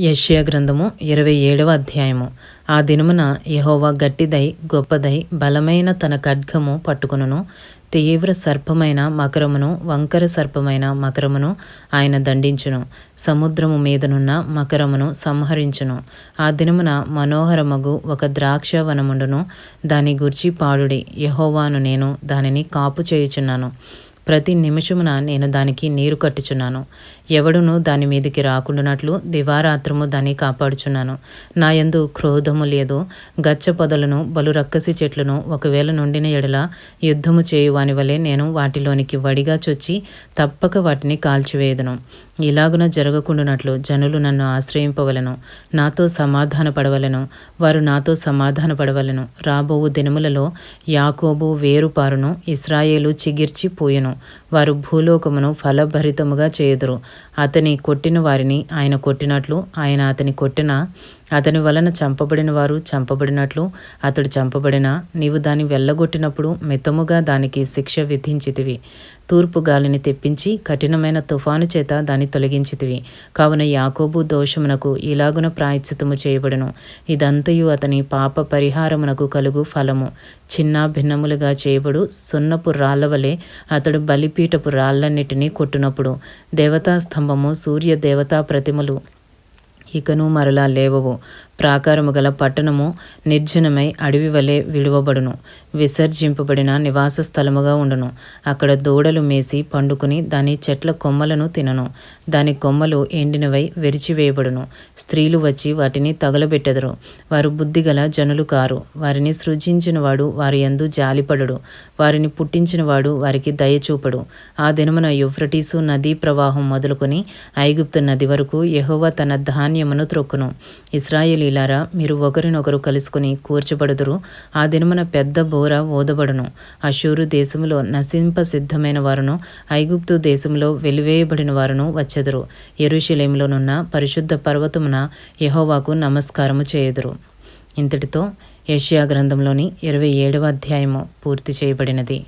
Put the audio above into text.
యష్యా గ్రంథము ఇరవై ఏడవ అధ్యాయము. ఆ దినమున యహోవా గట్టిదై గొప్పదై బలమైన తన ఖడ్గము పట్టుకును తీవ్ర సర్పమైన మకరమును వంకర సర్పమైన మకరమును ఆయన దండించును. సముద్రము మీదనున్న మకరమును సంహరించును. ఆ దినమున మనోహరమగు ఒక ద్రాక్ష వనముండును దాని గుర్చి పాడుడి. యెహోవాను నేను దానిని కాపు చేయుచున్నాను ప్రతి నిమిషమున నేను దానికి నీరు కట్టుచున్నాను. ఎవడును దాని మీదకి రాకుండానట్లు దివారాత్రము దాన్ని కాపాడుచున్నాను. నా యందు క్రోధము లేదు. గచ్చ పొదలను బలు రక్కసి చెట్లను ఒకవేళ నుండిన ఎడల యుద్ధము చేయువాని వలె నేను వాటిలోనికి వడిగా చొచ్చి తప్పక వాటిని కాల్చివేయదును. ఇలాగున జరగకుండానట్లు జనులు నన్ను ఆశ్రయింపవలను. నాతో సమాధాన పడవలను వారు నాతో సమాధాన పడవలను రాబోవు దినములలో యాకోబు వేరుపారును ఇస్రాయేలు చిగిర్చి పోయెను. వారు భూలోకమును ఫలభరితముగా చేయుదురు. అతని కొట్టిన వారిని ఆయన కొట్టినట్లు ఆయన అతని కొట్టిన అతని వలన చంపబడిన వారు చంపబడినట్లు అతడు చంపబడిన నీవు దాన్ని వెళ్ళగొట్టినప్పుడు మితముగా దానికి శిక్ష విధించితివి. తూర్పు గాలిని తెప్పించి కఠినమైన తుఫాను చేత దాన్ని తొలగించితివి. కావున యాకోబు దోషమునకు ఇలాగున ప్రాయశ్చితము చేయబడును. ఇదంతయు అతని పాప పరిహారమునకు కలుగు ఫలము. చిన్న భిన్నములుగా చేయబడు సున్నపు రాళ్ళ వలె అతడు బలిపీఠపు రాళ్ళన్నిటినీ కొట్టునప్పుడు దేవతా స్తంభము సూర్య దేవతా ప్రతిమలు ఇకను మరలా లేవవు. ప్రాకారము గల పట్టణము నిర్జనమై అడవి వలె విడువబడును. విసర్జింపబడిన నివాస స్థలముగా ఉండును. అక్కడ దూడలు మేసి పండుకుని దాని చెట్ల కొమ్మలను తినను. దాని కొమ్మలు ఎండినవై విరిచివేయబడును. స్త్రీలు వచ్చి వాటిని తగలబెట్టెదరు. వారు బుద్ధిగల జనులు కారు. వారిని సృజించిన వాడు వారి యందు జాలిపడడు. వారిని పుట్టించిన వాడు వారికి దయచూపడు ఆ దినమున యుఫ్రటీసు నదీ ప్రవాహం మొదలుకొని ఐగుప్తు నది వరకు యహోవ తన ధాన్యమును త్రొక్కును. ఇస్రాయేలీలారా మీరు ఒకరినొకరు కలుసుకుని కూర్చబడుదురు. ఆ దినమున పెద్ద బోర ఓదబడును అషూరు దేశములో నశింప సిద్ధమైన వారును ఐగుప్తు దేశంలో వెలివేయబడిన వారును వచ్చెదరు. ఎరుషలేములోనున్న పరిశుద్ధ పర్వతమున యహోవాకు నమస్కారము చేయుదురు. ఇంతటితో ఏషియా గ్రంథంలోని ఇరవై ఏడవ అధ్యాయము పూర్తి చేయబడినది.